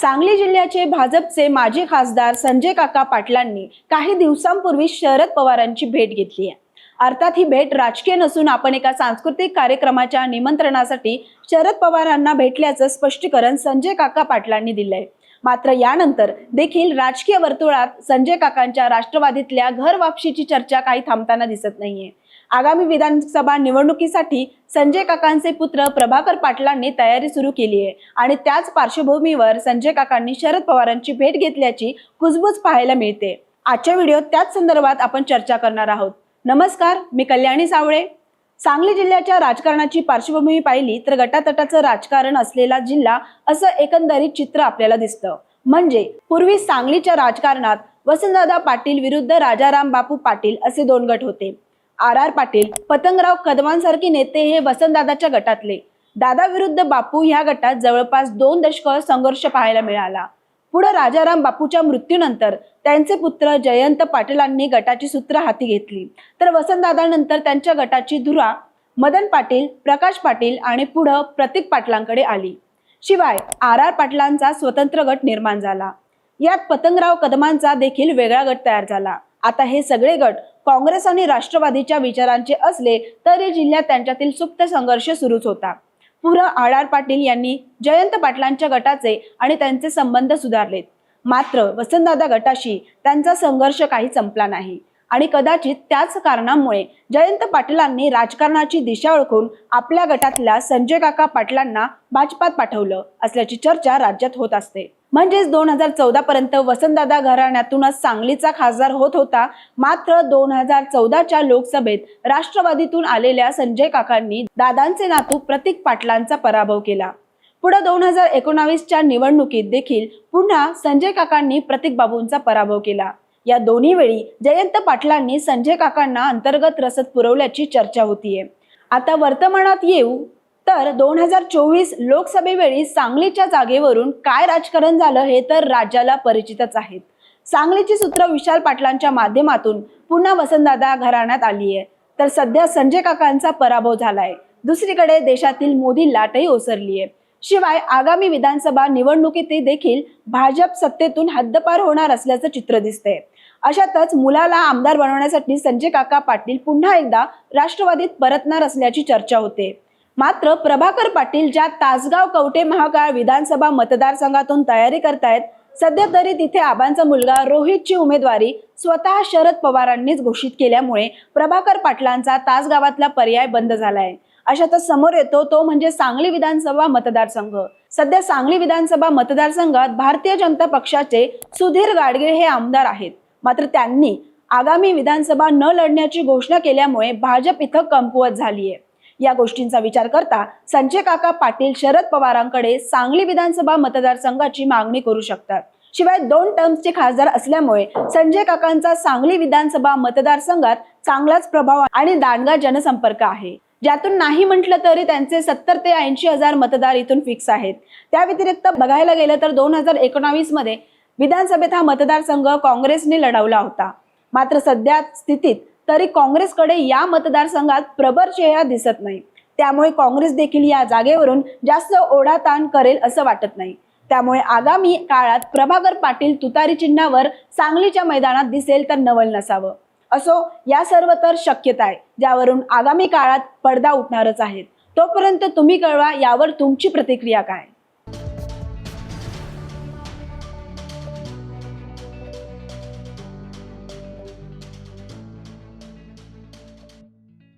सांगली जिल्ह्याचे भाजपचे माजी खासदार संजय काका पाटलांनी काही दिवसांपूर्वी शरद पवारांची भेट घेतली आहे. अर्थात ही भेट राजकीय नसून आपण एका सांस्कृतिक कार्यक्रमाच्या निमंत्रणासाठी शरद पवारांना भेटल्याचं स्पष्टीकरण संजय काका पाटलांनी दिलंय. मात्र यानंतर देखील राजकीय वर्तुळात संजय काकांच्या राष्ट्रवादीतल्या घर वापशीची चर्चा काही थांबताना दिसत नाहीये. आगामी विधानसभा निवडणुकीसाठी संजय काकांचे पुत्र प्रभाकर पाटलांनी तयारी सुरू केली आहे. आणि त्याच पार्श्वभूमीवर संजय काकांनी शरद पवारांची भेट घेतल्याची कुजबूज पाहायला मिळते. आजच्या व्हिडिओत त्याच संदर्भात आपण चर्चा करणार आहोत. नमस्कार मी कल्याणी सावळे. सांगली जिल्ह्याच्या राजकारणाची पार्श्वभूमी पाहिली तर गटातटाचं राजकारण असलेला जिल्हा असं एकंदरीत चित्र आपल्याला दिसतं. म्हणजे पूर्वी सांगलीच्या राजकारणात वसंतदादा पाटील विरुद्ध राजाराम बापू पाटील असे दोन गट होते. आर आर पाटील पतंगराव कदमांसारखे नेते हे वसंतदादाच्या गटातले. दादा विरुद्ध बापू ह्या गटात जवळपास दोन दशक संघर्ष पाहायला मिळाला. पुढे राजाराम बापूच्या मृत्यूनंतर त्यांचे पुत्र जयंत पाटीलांनी गटाची सूत्र हाती घेतली. तर वसंतदादानंतर त्यांच्या गटाची धुरा मदन पाटील प्रकाश पाटील आणि पुढं प्रतीक पाटलांकडे आली. शिवाय आर आर पाटलांचा स्वतंत्र गट निर्माण झाला. यात पतंगराव कदमांचा देखील वेगळा गट तयार झाला. आता हे सगळे गट काँग्रेस आणि राष्ट्रवादीच्या विचारांचे असले तरी जिल्ह्यात त्यांच्यातील सुप्त संघर्ष सुरूच होता. पुढं आर आर पाटील यांनी जयंत पाटलांच्या गटाचे आणि त्यांचे संबंध सुधारलेत. मात्र वसंतदादा गटाशी त्यांचा संघर्ष काही संपला नाही. आणि कदाचित त्याच कारणामुळे जयंत पाटलांनी राजकारणाची दिशा ओळखून आपल्या गटातल्या संजय काका पाटलांना भाजपात पाठवलं असल्याची चर्चा राज्यात होत असते. म्हणजेच दोन हजार चौदा पर्यंत वसंतदादा घराण्यातूनच सांगलीचा खासदार होत होता. मात्र दोन हजार चौदाच्या लोकसभेत राष्ट्रवादीतून आलेल्या संजय काकांनी दादांचे नातू प्रतीक पाटलांचा पराभव केला. पुढे दोन हजार एकोणावीसच्या निवडणुकीत देखील पुन्हा संजय काकांनी प्रतीक बाबूंचा पराभव केला. या दोन्ही वेळी जयंत पाटलांनी संजय काकांना अंतर्गत रसद पुरवल्याची चर्चा होतीये. आता वर्तमानात येऊ तर दोन हजार चोवीस लोकसभेवेळी सांगलीच्या जागेवरून काय राजकारण झालं हे तर राज्याला परिचितच आहेत. सांगलीची सूत्र विशाल पाटलांच्या माध्यमातून पुन्हा वसंतदादा घराण्यात आली आहे तर सध्या संजय काकांचा पराभव झालाय. दुसरीकडे देशातील मोदी लाटही ओसरली आहे शिवाय आगामी विधानसभा निवडणुकीत देखील भाजप सत्तेतून हद्दपार होणार असल्याचं चित्र दिसतंय. अशातच मुलाला आमदार बनवण्यासाठी संजय काका पाटील पुन्हा एकदा राष्ट्रवादीत परतणार असल्याची चर्चा होते. मात्र प्रभाकर पाटील ज्या तासगाव कवटे महाकाळ विधानसभा मतदारसंघातून तयारी करतायत सध्या तरी तिथे आबांचा मुलगा रोहितची उमेदवारी स्वतः शरद पवारांनीच घोषित केल्यामुळे प्रभाकर पाटलांचा तासगावातला पर्याय बंद झालाय. अशातच समोर येतो तो म्हणजे सांगली विधानसभा मतदारसंघ. सध्या सांगली विधानसभा मतदारसंघात भारतीय जनता पक्षाचे सुधीर गाडगीळ हे आमदार आहेत. मात्र त्यांनी आगामी विधानसभा न लढण्याची घोषणा केल्यामुळे भाजप इथं कमकुवत झाली आहे या गोष्टींचा विचार करता संजय काका पाटील शरद पवारांकडे सांगली विधानसभा मतदारसंघाची मागणी करू शकतात. शिवाय दोन टर्म्सचे खासदार असल्यामुळे संजय काकांचा सांगली विधानसभा मतदारसंघात चांगलाच प्रभाव आणि दांडगा जनसंपर्क आहे. ज्यातून नाही म्हटलं तरी त्यांचे सत्तर ते ऐंशी हजार मतदार इथून फिक्स आहेत. त्या व्यतिरिक्त बघायला गेलं तर दोन हजार एकोणावीसमध्ये विधानसभेत हा मतदारसंघ काँग्रेसने लढवला होता. मात्र सध्या स्थितीत तरी काँग्रेसकडे या मतदारसंघात प्रबळ चेहरा दिसत नाही. त्यामुळे काँग्रेस देखील या जागेवरून जास्त ओढाताण करेल असं वाटत नाही. त्यामुळे आगामी काळात प्रभाकर पाटील तुतारी चिन्हावर सांगलीच्या मैदानात दिसेल तर नवल नसावं. असो या सर्व तर शक्यता आहे ज्यावरून आगामी काळात पडदा उठणारच आहेत. तोपर्यंत तुम्ही कळवा यावर तुमची प्रतिक्रिया काय.